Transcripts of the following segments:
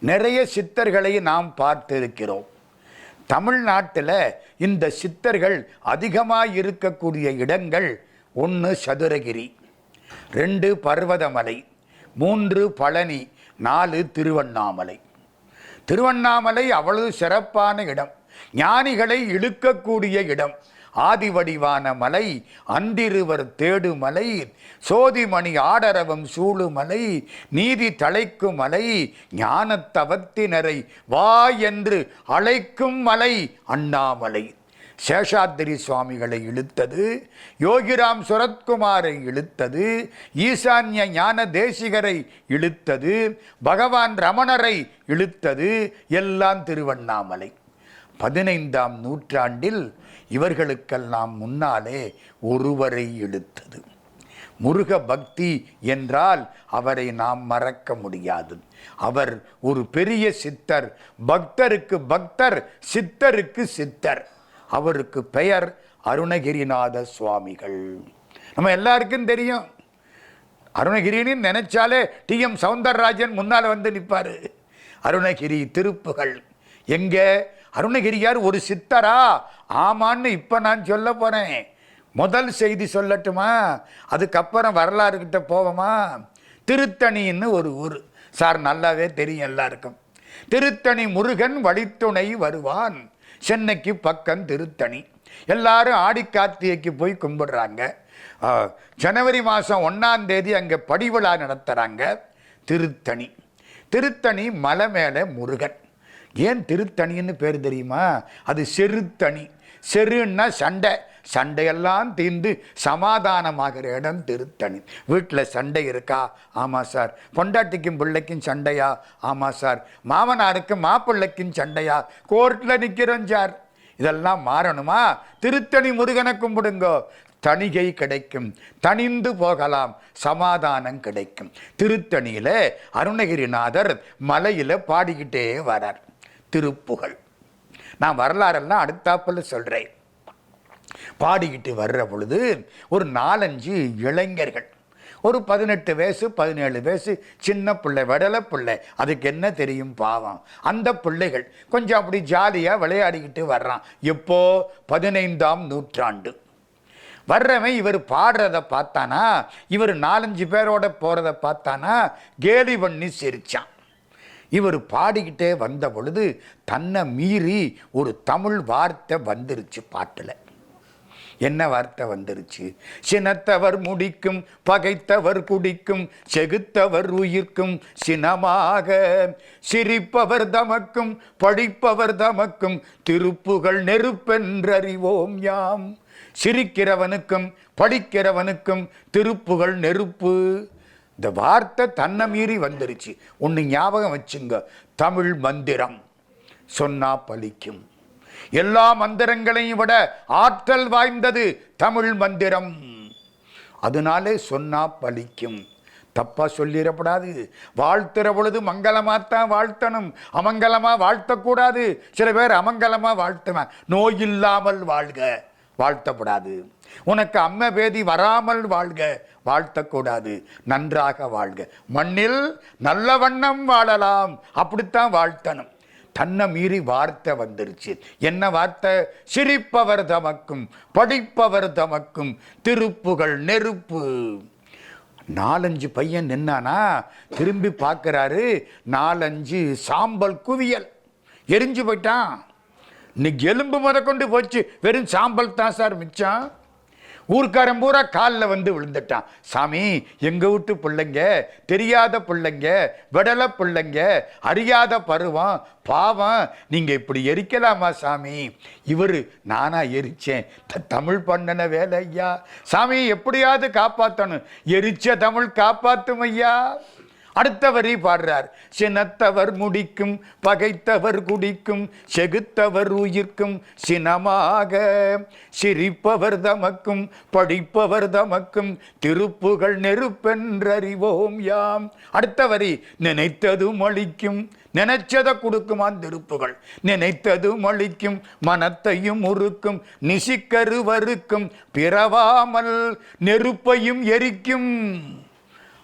நிறைய சித்தர்களை நாம் பார்த்திருக்கிறோம். தமிழ்நாட்டில் இந்த சித்தர்கள் அதிகமாக இருக்கக்கூடிய இடங்கள் ஒன்று சதுரகிரி ரெண்டு பர்வதமலை மூன்று பழனி நாலு திருவண்ணாமலை. திருவண்ணாமலை அவ்வளவு சிறப்பான இடம். ஞானிகளை இழுக்கக்கூடிய இடம். ஆதிவடிவான மலை அந்திருவர் தேடுமலை சோதிமணி ஆடரவம் சூழுமலை நீதி தழைக்கும் மலை ஞானத்தவத்தினரை வா என்று அழைக்கும் மலை அண்ணாமலை. சேஷாத்திரி சுவாமிகளை இழுத்தது யோகிராம் சுரத்குமாரை இழுத்தது ஈசான்ய ஞான தேசிகரை இழுத்தது பகவான் ரமணரை இழுத்தது எல்லாம் திருவண்ணாமலை. பதினைந்தாம் நூற்றாண்டில் இவர்களுக்கெல்லாம் முன்னாலே ஒருவரை இழுத்தது முருக பக்தி என்றால் அவரை நாம் மறக்க முடியாது. அவர் ஒரு பெரிய சித்தர். பக்தருக்கு பக்தர் சித்தருக்கு சித்தர். அவருக்கு பெயர் அருணகிரிநாத சுவாமிகள். நம்ம எல்லாருக்கும் தெரியும். அருணகிரின்னு நினைச்சாலே டி எம் சவுந்தரராஜன் முன்னால் வந்து நிற்பார் அருணகிரி திருப்புகள். எங்கே? அருணகிரியார் ஒரு சித்தரா? ஆமான்னு இப்போ நான் சொல்ல போகிறேன் முதல் செய்தி சொல்லட்டுமா? அதுக்கப்புறம் வரலாறு கிட்ட போவோமா? திருத்தணின்னு ஒரு ஊர். சார் நல்லாவே தெரியும் எல்லாருக்கும். திருத்தணி முருகன் வழித்துணை வருவான். சென்னைக்கு பக்கம் திருத்தணி. எல்லாரும் ஆடி கார்த்திகைக்கு போய் கும்பிடுறாங்க. ஜனவரி மாதம் ஒன்றாம் தேதி அங்கே படிவிழா நடத்துகிறாங்க திருத்தணி. திருத்தணி மலை மேலே முருகன். ஏன் திருத்தணின்னு பேர் தெரியுமா? அது செருத்தணி. செருன்னா சண்டை. சண்டையெல்லாம் தீர்ந்து சமாதானமாகிற இடம் திருத்தணி. வீட்டில் சண்டை இருக்கா? ஆமாம் சார். பொண்டாட்டிக்கும் பிள்ளைக்கும் சண்டையா? ஆமாம் சார். மாமனாருக்கும் மாப்பிள்ளைக்கும் சண்டையா? கோர்ட்டில் நிற்கிறோம் சார். இதெல்லாம் மாறணுமா? திருத்தணி முருகனை கும்பிடுங்கோ. தணிகை கிடைக்கும். தணிந்து போகலாம். சமாதானம் கிடைக்கும். திருத்தணியில் அருணகிரிநாதர் மலையில் பாடிக்கிட்டே வரார். திருப்புகழ் நான் வரலாறெல்லாம் அடுத்தாப்பில் சொல்கிறேன் பாடிக்கிட்டு வர்ற பொழுது ஒரு நாலஞ்சு இளைஞர்கள் ஒரு பதினெட்டு வயசு பதினேழு வயசு சின்ன பிள்ளை விடலை பிள்ளை அதுக்கு என்ன தெரியும் பாவம்? அந்த பிள்ளைகள் கொஞ்சம் அப்படி ஜாலியாக விளையாடிக்கிட்டு வர்றான். எப்போ? பதினைந்தாம் நூற்றாண்டு. வர்றவன் இவர் பாடுறத பார்த்தானா? இவர் நாலஞ்சு பேரோட போகிறத பார்த்தானா? கேலி பண்ணி சிரிச்சான். இவர் பாடிக்கிட்டே வந்த பொழுது தன்னை மீறி ஒரு தமிழ் வார்த்தை வந்துருச்சு பாட்டில். என்ன வார்த்தை வந்துருச்சு? சினத்தவர் முடிக்கும் பகைத்தவர் குடிக்கும் செகுத்தவர் உயிர்க்கும் சினமாக சிரிப்பவர் தமக்கும் படிப்பவர் தமக்கும் திருப்புகள் நெருப்பென்றறிவோம் யாம். சிரிக்கிறவனுக்கும் படிக்கிறவனுக்கும் திருப்புகள் நெருப்பு. இந்த வார்த்தை தன்னை மீறி வந்துருச்சு. ஒன்று ஞாபகம் வச்சுங்க. தமிழ் மந்திரம். சொன்னா பலிக்கும் எல்லா மந்திரங்களையும் விட ஆற்றல் வாய்ந்தது தமிழ் மந்திரம். அதனாலே சொன்னா பலிக்கும் தப்பாக சொல்லிடக்கூடாது வாழ்த்துற பொழுது மங்களமாத்தான் வாழ்த்தணும். அமங்கலமாக வாழ்த்தக்கூடாது. சில பேர் அமங்கலமாக வாழ்த்துவேன் நோய் இல்லாமல் வாழ்க. வாழ்த்தப்படாது. உனக்கு அம்ம பேதி வராமல் வாழ்க வாழ்த்தக்கூடாது நன்றாக வாழ்க. மண்ணில் நல்ல வண்ணம் வாழலாம் அப்படித்தான் வாழ்த்தணும். தன்னை மீறி வார்த்தை வந்துருச்சு. என்ன வார்த்தை? சிரிப்பவர் தமக்கும் படிப்பவர் தமக்கும் திருப்புகள் நெருப்பு. நாலஞ்சு பையன் நின்னானா திரும்பி பார்க்கறாரு நாலஞ்சு சாம்பல் குவியல். எரிஞ்சு போயிட்டான். இன்னைக்கு எலும்பு முத கொண்டு போச்சு. வெறும் சாம்பல் தான் சார் மிச்சம். ஊர்க்காரன் பூரா காலில் வந்து விழுந்துட்டான். சாமி எங்கள் வீட்டு பிள்ளைங்க தெரியாத பிள்ளைங்க விடலை பிள்ளைங்க அறியாத பருவம் பாவம் நீங்கள் இப்படி எரிக்கலாமா சாமி? இவர் நானா எரிச்சேன். த- தமிழ் பண்ணன வேலை ஐயா சாமி எப்படியாவது காப்பாற்றணும் எரிச்ச தமிழ் காப்பாற்றும் ஐயா. அடுத்த வரி பாடுறார். சினத்தவர் முடிக்கும் பகைத்தவர் குடிக்கும் செகுத்தவர் உயிர்க்கும் சினமாக சிரிப்பவர் தமக்கும் படிப்பவர் தமக்கும் திருப்புகள் நெருப்பென்றறிவோம் யாம். அடுத்த வரி நினைத்ததும் அளிக்கும் நினைச்சதை கொடுக்குமான் திருப்புகள் நினைத்ததும் அளிக்கும் மனத்தையும் உருக்கும் நிசிக்கருவருக்கும் பிறவாமல் நெருப்பையும் எரிக்கும்.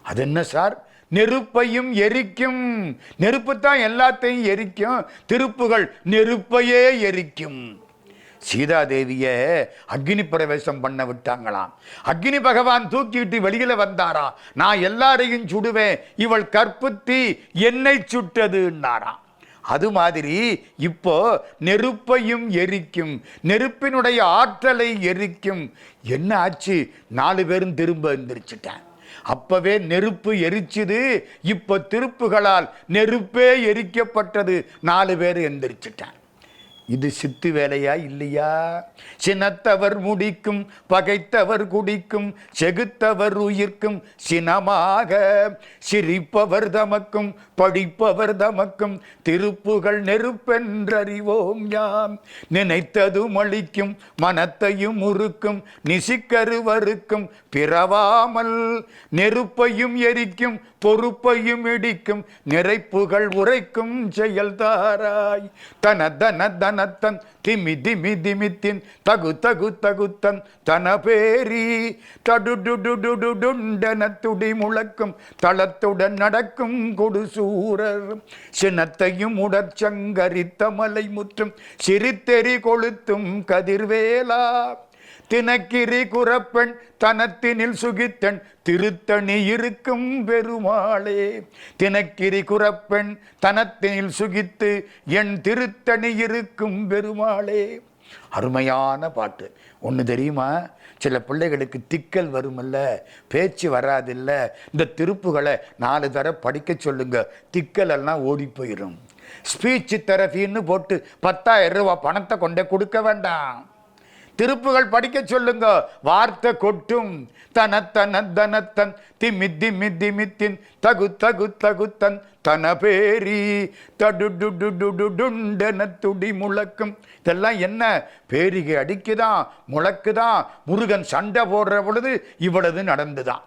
அது என்ன சார்? நெருப்பையும் எரிக்கும். நெருப்பு தான் எல்லாத்தையும் எரிக்கும். திருப்புகள் நெருப்பையே எரிக்கும். சீதாதேவிய அக்னி பிரவேசம் பண்ண விட்டாங்களாம். அக்னி பகவான் தூக்கிட்டு வெளியில வந்தாரா? நான் எல்லாரையும் சுடுவேன். இவள் கற்புத்தி என்னை சுட்டதுன்னாராம். அது மாதிரி இப்போ நெருப்பையும் எரிக்கும். நெருப்பினுடைய ஆற்றலை எரிக்கும். என்ன ஆச்சு? நாலு பேரும் திரும்ப எந்திரிச்சிட்டேன் அப்பவே நெருப்பு எரிச்சுது. இப்போ திருப்புகளால் நெருப்பே எரிக்கப்பட்டது. நாலு பேர் எந்திரிச்சிட்டேன் இது சித்து வேலையா இல்லையா? சினத்தவர் முடிக்கும் பகைத்தவர் குடிக்கும் செகுத்தவர் உயிர்க்கும் சினமாக சிரிப்பவர் தமக்கும் படிப்பவர் தமக்கும் திருப்புகள் நெருப்பென்றறிவோம் யாம். நினைத்ததும் அளிக்கும் மனத்தையும் உருக்கும் நிசிக்கருவருக்கும் பிறவாமல் நெருப்பையும் எரிக்கும் பொறுப்பையும் இடிக்கும் நிறைப்புகள் உரைக்கும் செயல்தாராய். தன தன தன தனத்தன் திமி திமி திமித்தின் தகு தகு தகுத்தன் தன பேரி தடுடுடுடுடுண்டன முழக்கும் தளத்துடன் நடக்கும் கொடுசூரர். சினத்தையும் உடற்சங்கரித்த மலை முற்றும் சிரித்தெறி கொளுத்தும் கதிர்வேலா. தினக்கிரி குறப்பெண் தனத்தினில் சுகித்தன் திருத்தணி இருக்கும் பெருமாளே. தினக்கிரி குறப்பெண் தனத்தினில் சுகித்து என் திருத்தணி இருக்கும் பெருமாளே. அருமையான பாட்டு. ஒன்று தெரியுமா? சில பிள்ளைகளுக்கு திக்கல் வருமல்ல பேச்சு வராதில்ல. இந்த திருப்புகளை நாலு தர படிக்க சொல்லுங்க திக்கல் எல்லாம் ஓடி போயிடும் ஸ்பீச் தெரபின்னு போட்டு பத்தாயிரம் ரூபா பணத்தை கொண்டே கொடுக்க வேண்டாம். திருப்புகள் படிக்க சொல்லுங்க. வார்த்தை கொட்டும். தனத்தன தனத்தன் திமி திமி திமித்தின் தகு தகு தகுத்தன் தன பேரி தடுடுடுடுடுண்டன துடி முழக்கும். இதெல்லாம் என்ன? பேரிகை அடிக்குதான் முழக்குதான் முருகன் சண்டை போடுற பொழுது இவ்வளவு நடந்துதான்.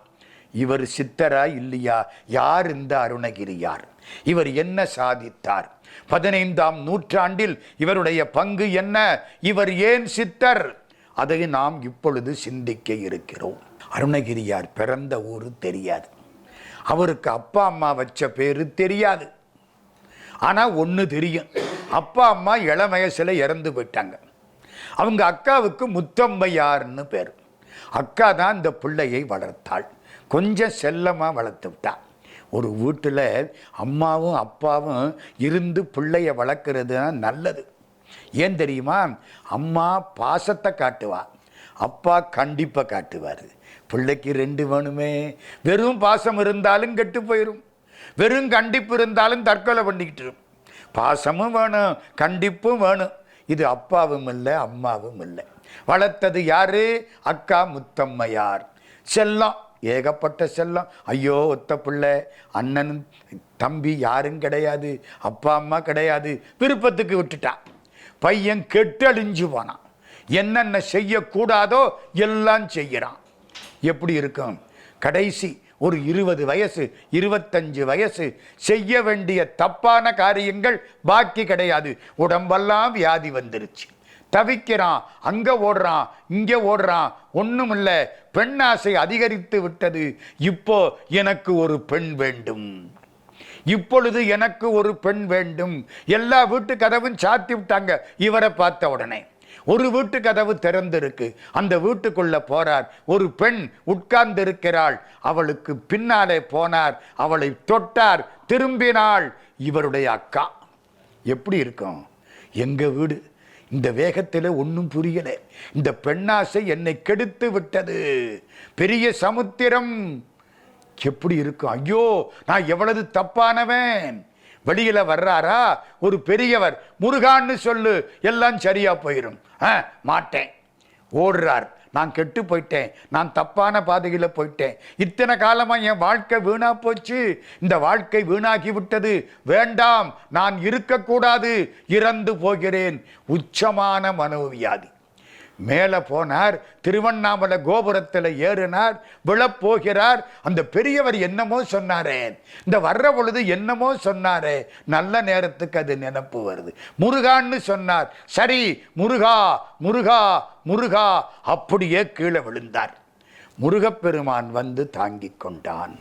இவர் சித்தரா இல்லையா? யார் இந்த அருணகிரியார்? இவர் என்ன சாதித்தார்? பதினைந்தாம் நூற்றாண்டில் இவருடைய பங்கு என்ன? இவர் ஏன் சித்தர்? அதை நாம் இப்பொழுது சிந்திக்க இருக்கிறோம். அருணகிரியார் பிறந்த ஊர் தெரியாது. அவருக்கு அப்பா அம்மா வச்ச பேரு தெரியாது. ஆனால் ஒன்று தெரியும். அப்பா அம்மா இளம் வயசுல இறந்து போயிட்டாங்க. அவங்க அக்காவுக்கு முத்தம்மையார்னு பேர். அக்கா தான் இந்த பிள்ளையை வளர்த்தாள். கொஞ்சம் செல்லமாக வளர்த்து விட்டாள் ஒரு வீட்டில் அம்மாவும் அப்பாவும் இருந்து பிள்ளைய வளர்க்குறது தான் நல்லது. ஏன் தெரியுமா? அம்மா பாசத்தை காட்டுவா. அப்பா கண்டிப்பாக காட்டுவார். பிள்ளைக்கு ரெண்டு வேணுமே. வெறும் பாசம் இருந்தாலும் கெட்டு போயிடும் வெறும் கண்டிப்பு இருந்தாலும் தற்கொலை பண்ணிக்கிட்டு பாசமும் வேணும் கண்டிப்பும் வேணும். இது அப்பாவும் இல்லை அம்மாவும் இல்லை. வளர்த்தது யாரு? அக்கா முத்தம்மையார். செல்லம். ஏகப்பட்ட செல்லம். ஐயோ ஒத்த பிள்ளை. அண்ணன் தம்பி யாரும் கிடையாது. அப்பா அம்மா கிடையாது. விருப்பத்துக்கு விட்டுட்டான் பையன் கெட்டழிஞ்சு போனான். என்னென்ன செய்யக்கூடாதோ எல்லாம் செய்கிறான் எப்படி இருக்கும்? கடைசி ஒரு இருபது வயசு இருபத்தஞ்சு வயசு செய்ய வேண்டிய தப்பான காரியங்கள் பாக்கி கிடையாது. உடம்பெல்லாம் வியாதி வந்துருச்சு. தவிக்கிறான். அங்க ஓடுறான் இங்க ஓடுறான். ஒன்றும் இல்லை பெண் ஆசை அதிகரித்து விட்டது. இப்போ எனக்கு ஒரு பெண் வேண்டும். இப்பொழுது எனக்கு ஒரு பெண் வேண்டும். எல்லா வீட்டு கதவும் சாத்தி விட்டாங்க. இவரை பார்த்த உடனே. ஒரு வீட்டு கதவு திறந்திருக்கு. அந்த வீட்டுக்குள்ள போறார். ஒரு பெண் உட்கார்ந்திருக்கிறாள். அவளுக்கு பின்னாலே போனார். அவளை தொட்டார். திரும்பினாள் இவருடைய அக்கா. எப்படி இருக்கும்? எங்க வீடு? இந்த வேகத்தில் ஒன்றும் புரியலை. இந்த பெண்ணாசை என்னை கெடுத்து விட்டது. பெரிய சமுத்திரம். எப்படி இருக்கும் ஐயோ நான் எவ்வளவு தப்பானவன்? வெளியில் வர்றாரா? ஒரு பெரியவர். முருகான்னு சொல்லு எல்லாம் சரியா போயிடும் ஆ மாட்டேன். ஓடுறார். நான் கெட்டு போயிட்டேன். நான் தப்பான பாதையில் போயிட்டேன். இத்தனை காலமாக என் வாழ்க்கை வீணா போச்சு. இந்த வாழ்க்கை வீணாகி விட்டது. வேண்டாம் நான் இருக்கக்கூடாது. இறந்து போகிறேன். உச்சமான மனோவியாதி மேலே போனார் திருவண்ணாமலை கோபுரத்தில் ஏறினார் விழப்போகிறார். அந்த பெரியவர் என்னமோ சொன்னாரே இந்த வர்ற பொழுது என்னமோ சொன்னாரே நல்ல நேரத்துக்கு அது நினப்பு வருது. முருகான்னு சொன்னார் சரி முருகா முருகா முருகா அப்படியே கீழே விழுந்தார். முருகப்பெருமான் வந்து தாங்கிக் கொண்டான்.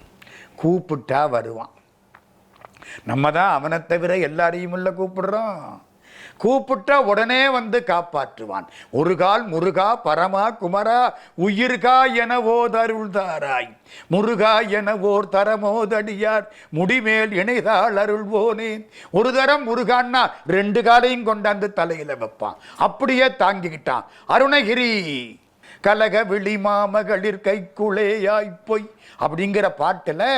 கூப்பிட்டா வருவான். நம்ம தான் அவனை தவிர எல்லாரையும் இல்லை கூப்பிடுறோம். கூப்பிட்டா உடனே வந்து காப்பாற்றுவான். ஒரு கால் முருகா பரமா குமரா உயிர்கா என தருள்தாராய் முருகா என ஓர் தரமோதடியார் முடிமேல் இணைதாள் அருள்வோனேன் ஒரு தரம் முருகான்னா ரெண்டு காலையும் கொண்டாந்து தலையில வைப்பான். அப்படியே தாங்கிக்கிட்டான். அருணகிரி கலக விழி மாமகளிர் கைக்குளேயாய் பொய். அப்படிங்கிற பாட்டில்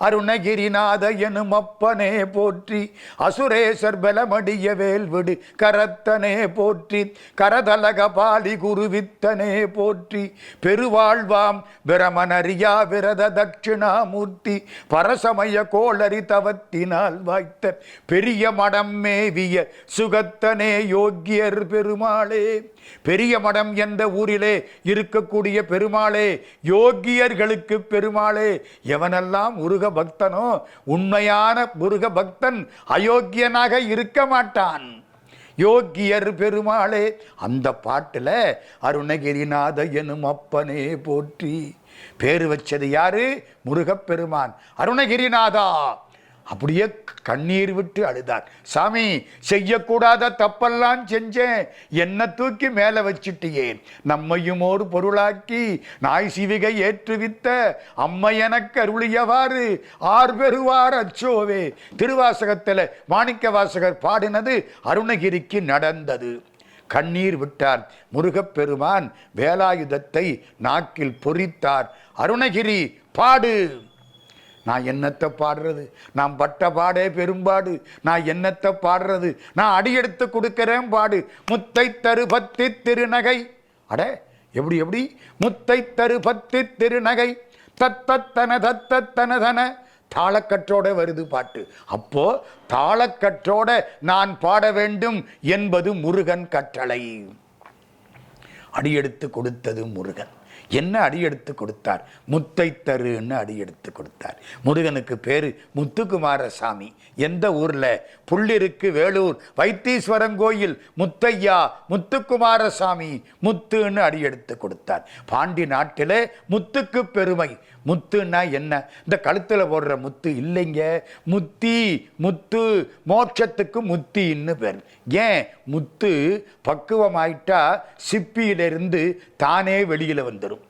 அருணகிரிநாத எனும் அப்பனே போற்றி அசுரேசர் பலமடிய வேல்விடு கரத்தனே போற்றி கரதலக பாலி குருவித்தனே போற்றி பெருவாழ்வாம் பிரமணரியா விரத தட்சிணாமூர்த்தி பரசமய கோளரி தவத்தினால் வாய்த்த பெரிய மடம் மேவிய சுகத்தனே யோக்கியர் பெருமாளே. பெரிய மடம் என்ற ஊரிலே இருக்கக்கூடிய பெருமாளே? யோகியர்களுக்கு பெருமாளே. எவனெல்லாம் முருக பக்தனோ உண்மையான முருக பக்தன் அயோக்கியனாக இருக்க மாட்டான். யோக்கியர் பெருமாளே அந்த பாட்டில் அருணகிரிநாத எனும் அப்பனே போற்றி. பேர் வச்சது யாரு? முருகப்பெருமான் அருணகிரிநாதா. அப்படியே கண்ணீர் விட்டு அழுதார். சாமி செய்யக்கூடாத தப்பெல்லாம் செஞ்சேன். என்ன தூக்கி மேலே வச்சிட்டியே. நம்மையும் ஒரு பொருளாக்கி நாய் சிவிகை ஏற்றுவித்த அம்மை எனக்கு அருளியவாறு ஆர் பெறுவார் அச்சோவே. திருவாசகத்தில் மாணிக்க வாசகர் பாடினது அருணகிரிக்கு நடந்தது. கண்ணீர் விட்டார். முருகப்பெருமான் வேலாயுதத்தை நாக்கில் பொறித்தார். அருணகிரி பாடு. நான் என்னத்தை பாடுறது? நான் பட்ட பாடே பெரும்பாடு. நான் என்னத்தை பாடுறது? நான் அடியெடுத்து கொடுக்கிறேன் பாடு. முத்தை தரு பத்தி திருநகை. அட எப்படி எப்படி? முத்தை தரு பத்தி திருநகை தத்தத்தன தத்தத்தன தன தாளக்கற்றோட வருது பாட்டு. அப்போ தாளக்கற்றோட நான் பாட வேண்டும் என்பது முருகன் கட்டளை. அடியெடுத்து கொடுத்தது முருகன். என்ன அடியெடுத்து கொடுத்தார்? முத்தை தருன்னு அடியெடுத்து கொடுத்தார். முருகனுக்கு பேர் முத்துக்குமாரசாமி. எந்த ஊரில்? புள்ளிருக்கு வேலூர். வைத்தீஸ்வரன் கோயில். முத்தையா முத்துக்குமாரசாமி. முத்துன்னு அடியெடுத்து கொடுத்தார். பாண்டி நாட்டிலே முத்துக்கு பெருமை. முத்துன்னா என்ன? இந்த கழுத்தில் போடுற முத்து இல்லைங்க. முத்தி முத்து மோட்சத்துக்கு முத்தின்னு பேர். ஏன்? முத்து பக்குவமாயிட்டா சிப்பியிலிருந்து தானே வெளியில் வந்துடும்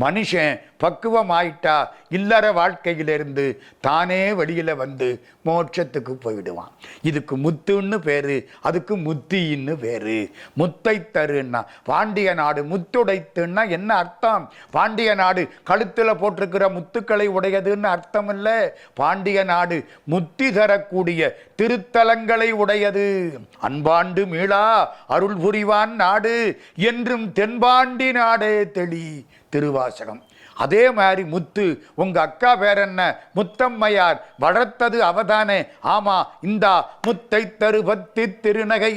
மனுஷன் பக்குவமாயிட்டா இல்லற வாழ்க்கையிலிருந்து தானே வெளியில் வந்து மோட்சத்துக்கு போயிடுவான். இதுக்கு முத்துன்னு பேர் அதுக்கு முத்தின்னு பேர். முத்தை தருன்னா பாண்டிய நாடு முத்துடைத்துன்னா என்ன அர்த்தம்? பாண்டிய நாடு கழுத்தில் போட்டிருக்கிற முத்துக்களை உடையதுன்னு அர்த்தம் இல்லை பாண்டிய நாடு முத்தி தரக்கூடிய திருத்தலங்களை உடையது. அன்பாண்டு மீளா அருள் புரிவான் நாடு என்றும் தென்பாண்டி நாடே தெளி. திருவாசகம். அதே மாதிரி முத்து உங்கள் அக்கா பேர் என்ன? முத்தம்மையார். வளர்த்தது அவதானே. ஆமாம் இந்தா முத்தை தருபத்தி திருநகை.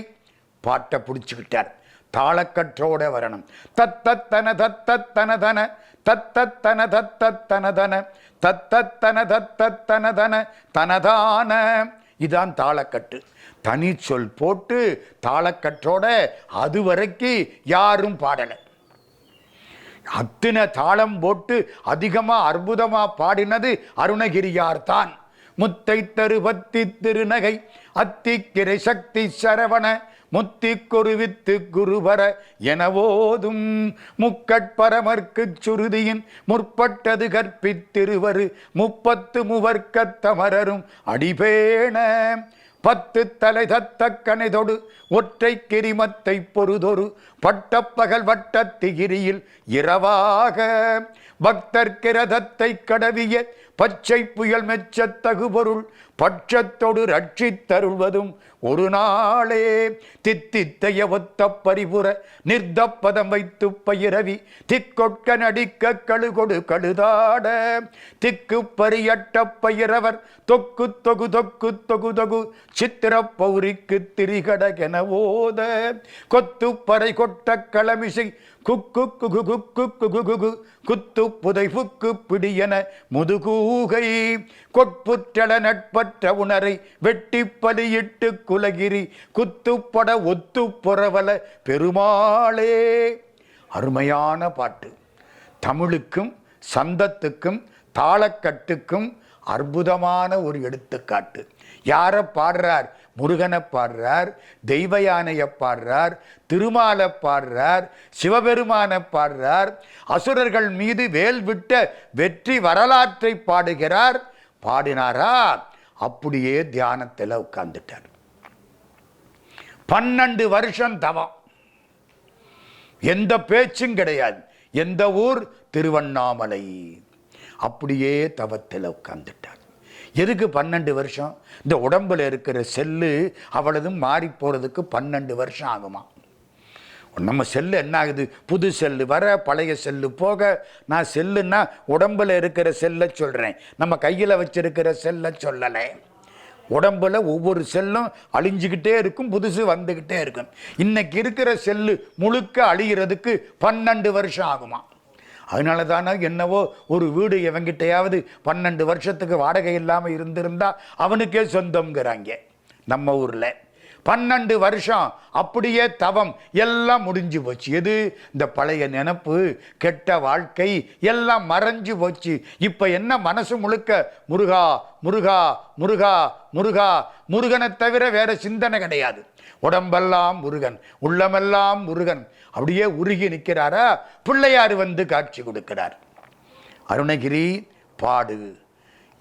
பாட்டை பிடிச்சிக்கிட்டார். தாளக்கற்றோட வரணும். தத்தத்தன தத்தத்தன தன. தத்தத்தன தத்தத்தன தன. தத்தத்தன தத்தத்தன தன. தனதான. இதான் தாளக்கட்டு. தனி சொல் போட்டு தாளக்கற்றோட அது வரைக்கும் யாரும் பாடலை. அத்தனை தாளம் போட்டு அதிகமாக அற்புதமாக பாடினது அருணகிரியார் தான். முத்தை தருபத்தி திருநகை அத்திக்கிரை சக்தி சரவண முத்தி குருவித்து குருவர எனவோதும் முக்கட்பரமர்க்குச் சுருதியின் முற்பட்டது கற்பித்திருவரு முப்பத்து முவர்க்கத்தமரரும் அடிபேண பத்து தலை தத்த கனைதொடு ஒற்றை கிரிமத்தை பொறுதொரு பட்டப்பகல் வட்டத்திகிரியில் இரவாக. பக்தர்கிரதத்தை கடவிய பச்சை புயல் மெச்சத்தகு பொருள் பட்சத்தொடு ரட்சித்தருள்வதும் ஒரு நாளே. தித்தித்தைய ஒத்த பரிபுற நிர்தப்பதம் வைத்து பயிரவி திக்கொட்க நடிக்க கழுகொடு கழுதாட. திக்கு பரியட்ட பயிரவர் தொக்கு தொகு தொக்கு தொகு தொகு சித்திர பௌரிக்கு திரிகடகென ஓத. கொத்து பறை கொட்ட களமிசை குக்கு குகு குக்கு குகு குகு குத்து புதை புக்கு பிடியன முதுகூகை கொட்புற்றள நட்பற்ற உணரை வெட்டி பலியிட்டு குலகிரி குத்துப்பட ஒத்து புறவல பெருமாளே அருமையான பாட்டு தமிழுக்கும் சந்தத்துக்கும் தாளக்கட்டுக்கும் அற்புதமான ஒரு எடுத்துக்காட்டு யாரை பாடுறார் முருகனை பாடுறார் தெய்வ யானையை பாடுறார் திருமாலை பாடுறார் சிவபெருமானை பாடுறார் அசுரர்கள் மீது வேல் விட்ட வெற்றி வரலாற்றை பாடுகிறார். பாடினாரா? அப்படியே தியானத்தில் உட்கார்ந்துட்டார். பன்னெண்டு வருஷம் தவம். எந்த பேச்சும் கிடையாது. எந்த ஊர்? திருவண்ணாமலை. அப்படியே தவத்தில் உட்கார்ந்துட்டார். எதுக்கு பன்னெண்டு வருஷம்? இந்த உடம்புல இருக்கிற செல்லு அவ்வளதும் மாறி போகிறதுக்கு பன்னெண்டு வருஷம் ஆகுமா? நம்ம செல்லு என்ன ஆகுது? புது செல்லு வர பழைய செல்லு போக. நான் செல்லுன்னா உடம்புல இருக்கிற செல்லை சொல்கிறேன் நம்ம கையில் வச்சிருக்கிற செல்லை சொல்லலை. உடம்பில் ஒவ்வொரு செல்லும் அழிஞ்சுக்கிட்டே இருக்கும் புதுசு வந்துக்கிட்டே இருக்கும். இன்னைக்கு இருக்கிற செல்லு முழுக்க அழிகிறதுக்கு பன்னெண்டு வருஷம் ஆகுமா? அதனால தானே என்னவோ ஒரு வீடு இவங்கிட்டையாவது பன்னெண்டு வருஷத்துக்கு வாடகை இல்லாமல் இருந்திருந்தா அவனுக்கே சொந்தம்ங்கிறாங்க. நம்ம ஊரில். பன்னெண்டு வருஷம் அப்படியே தவம். எல்லாம் முடிஞ்சு போச்சு. எது? இந்த பழைய நினப்பு கெட்ட வாழ்க்கை எல்லாம் மறைஞ்சு போச்சு. இப்போ என்ன மனசு முழுக்க? முருகா முருகா முருகா முருகா. முருகனை தவிர வேற சிந்தனை கிடையாது. உடம்பெல்லாம் முருகன் உள்ளமெல்லாம் முருகன். அப்படியே உருகி நிற்கிறாரா? பிள்ளையார் வந்து காட்சி கொடுக்கிறார். அருணகிரி பாடு.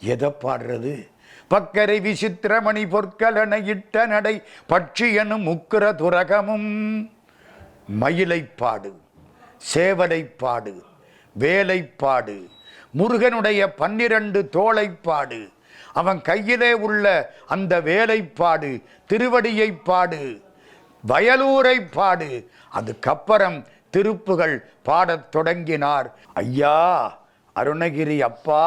எதை பாடுறது? பக்கரை விசித்திரமணி பொற்கலனை இட்ட நடை பட்சியனும் எனும் துரகமும். மயிலைப்பாடு சேவலைப்பாடு வேலைப்பாடு முருகனுடைய பன்னிரண்டு தோளைப்பாடு அவன் கையிலே உள்ள அந்த வேலைப்பாடு திருவடியை பாடு வயலூரை பாடு. அதுக்கப்புறம் திருப்புகள் பாடத் தொடங்கினார். ஐயா அருணகிரி அப்பா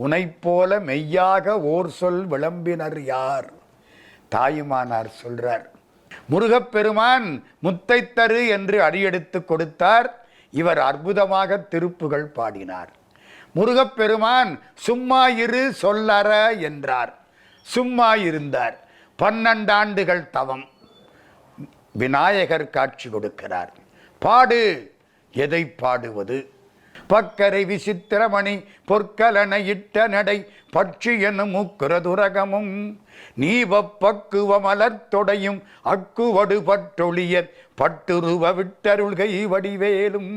உனைப்போல மெய்யாக ஓர் சொல் விளம்பினர் யார்? தாயுமானார் சொல்றார் முருகப்பெருமான் முத்தை தரு என்று அடியெடுத்து கொடுத்தார். இவர் அற்புதமாக திருப்புகள் பாடினார். முருகப்பெருமான் சும்மா இரு சொல்லற என்றார். சும்மா இருந்தார். பன்னெண்டாண்டுகள் தவம். விநாயகர் காட்சி கொடுக்கிறார். பாடு. எதை பாடுவது? பக்கரை விசித்திரமணி பொற்கலனை இட்ட நடை பட்சி எனும் முக்குரதுரகமும் நீவப்பக்குவ மலர்த்தொடையும் அக்குவடு பட்டொழியர் பட்டுருவ விட்டருள்கை வடிவேலும்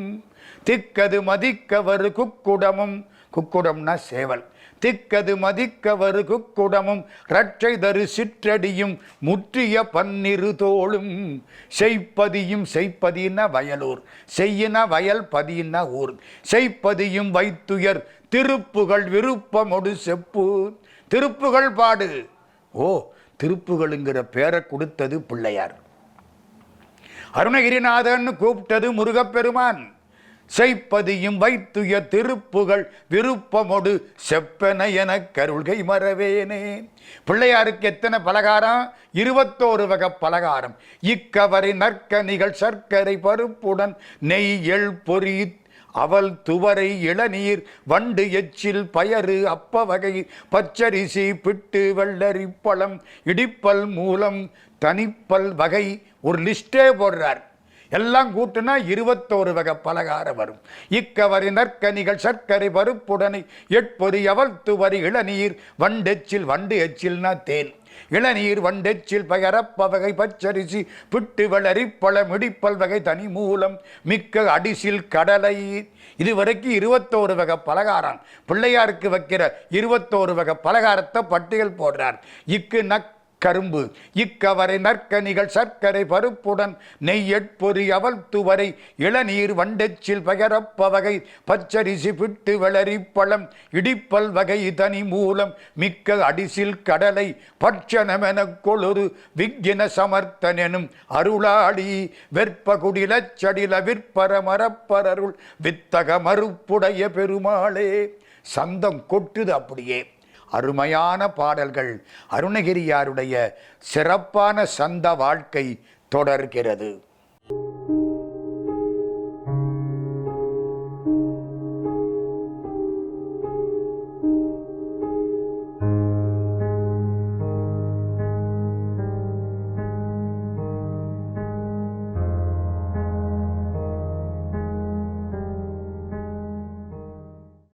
திக்கது மதிக்கவரு குக்குடமும் குக்குடம்னா சேவல். திக்கது மதிக்க வருகுடமும் ரட்சை தரு சிற்றடியும் முற்றிய பன்னிரு தோளும். செய்ப்பதியும் செய்ப்பதின வயலூர் செய்யின வயல் பதியின ஊர். செய்ப்பதியும் வைத்துயர் திருப்புகள் விருப்பமொடு செப்பு. திருப்புகள் பாடு. ஓ திருப்புகள்ங்கிற பேரை கொடுத்தது பிள்ளையார். அருணகிரிநாதன் கூப்பிட்டது முருகப்பெருமான். செய்ப்பதியும் வைத்துய திருப்புகள் விருப்பமொடு செப்பன என கருள்கை மறவேனே. பிள்ளையாருக்கு எத்தனை பலகாரம்? இருபத்தோரு வகை பலகாரம். இக்கவரை நற்கனிகள் சர்க்கரை பருப்புடன் நெய் எள் பொறி அவல் துவரை இளநீர் வண்டு எச்சில் பயறு அப்ப வகை பச்சரிசி பிட்டு வெள்ளரிப்பழம் இடிப்பல் மூலம் தனிப்பல் வகை ஒரு லிஸ்டே போடுறார். எல்லாம் கூட்டுனா இருபத்தோரு வகை பலகாரம் வரும். இக்கவரி நற்கனிகள் சர்க்கரை பருப்புடனை எட்பொறி அவழ்த்து வரி இளநீர் வண்டெச்சில் வண்டு எச்சில்னா தேன் இளநீர் வண்டெச்சில் பகரப்ப வகை பச்சரிசி பிட்டு வளரி பல முடிப்பல் வகை தனி மூலம் மிக்க அடிசில் கடலை. இதுவரைக்கும் இருபத்தோரு வகை பலகாரம். பிள்ளையாருக்கு வைக்கிற இருபத்தோரு வகை பலகாரத்தை பட்டியல் போடுறார். இக்கு நக் கரும்பு. இக்கவரை நற்கனிகள் சர்க்கரை பருப்புடன் நெய்யட்பொறி அவல் துவரை இளநீர் வண்டெச்சில் பகரப்ப வகை பச்சரிசி பிட்டு வளரி பழம் இடிப்பல் வகை தனி மூலம் மிக்க அடிசில் கடலை பட்சணமென கொளுரு விக்ன சமர்த்தனெனும் அருளாளி வெற்பகுடிலச் சடில விற்பர மரப்பரருள் வித்தக மறுப்புடைய பெருமாளே. சந்தம் கொட்டுது அப்படியே. அருமையான பாடல்கள். அருணகிரியாருடைய சிறப்பான சந்த வாழ்க்கை தொடர்கிறது.